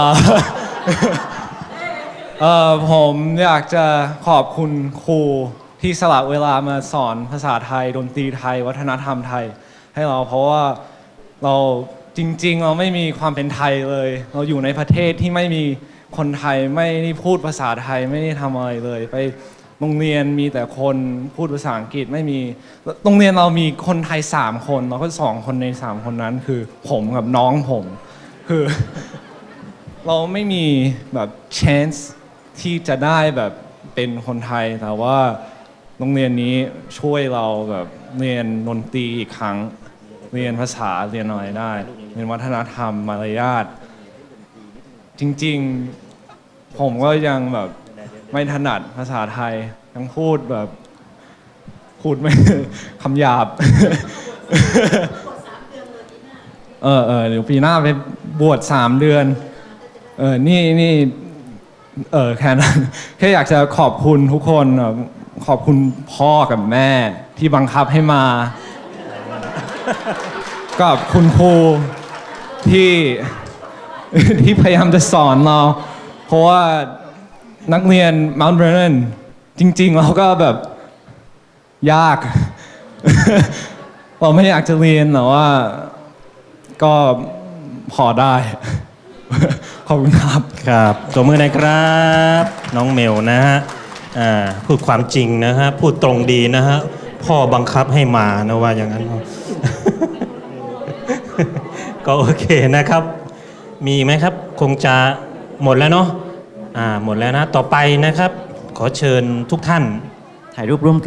เออผมอยากจะขอบคุณครูที่สละเวลามาสอนภาษาไทยดนตรีไทย วัฒนธรรมไทย ให้เราเพราะว่าเราจริง ๆ เราไม่มีความเป็นไทยเลย เราอยู่ในประเทศที่ไม่มีคนไทยไม่ได้พูดภาษาไทยไม่ได้ทำอะไรเลย ไปโรงเรียนมีแต่คนพูดภาษาอังกฤษไม่มีโรงเรียนเรามีคนไทย3คนแล้วก็สองคนใน3คนนั้นคือผมกับน้องผมคือ เราไม่มีแบบ chance ที่จะได้แบบเป็นคนไทยแต่ว่าโรงเรียนนี้ช่วยเราแบบเรียนดนตรีอีกครั้ง เรียนภาษาเรียนอะไรได้ เรียนวัฒนธรรมมารยาทจริงๆผมก็ยังแบบไม่ถนัดภาษาไทยยังพูดแบบพูดไม่ คำหยาบ เออเออเดี๋ยวปีหน้าไปบวชสามเดือน เออนี่นี่เออแค่นั้น แค่อยากจะขอบคุณทุกคนขอบคุณพ่อกับแม่ที่บังคับให้มา กับคุณครูที่ ที่พยายามจะสอนเรา เพราะว่านักเรียน Mount Vernon จริง ๆ เราก็แบบยาก เราไม่อยากจะเรียนแต่ว่า ก็พอได้ ขอบคุณครับครับตัวมือหนะครับ น้องเมลนะฮะพูดความจริงนะฮะพูดตรงดีนะฮะพ่อบังคับให้มานะว่าอย่างนั้น ก็โอเคนะครับ มีไหมครับ คงจะหมดแล้วเนาะอ่าหมดแล้วนะ ต่อไปนะครับ ขอเชิญทุกท่านถ่ายรูปร่วมกัน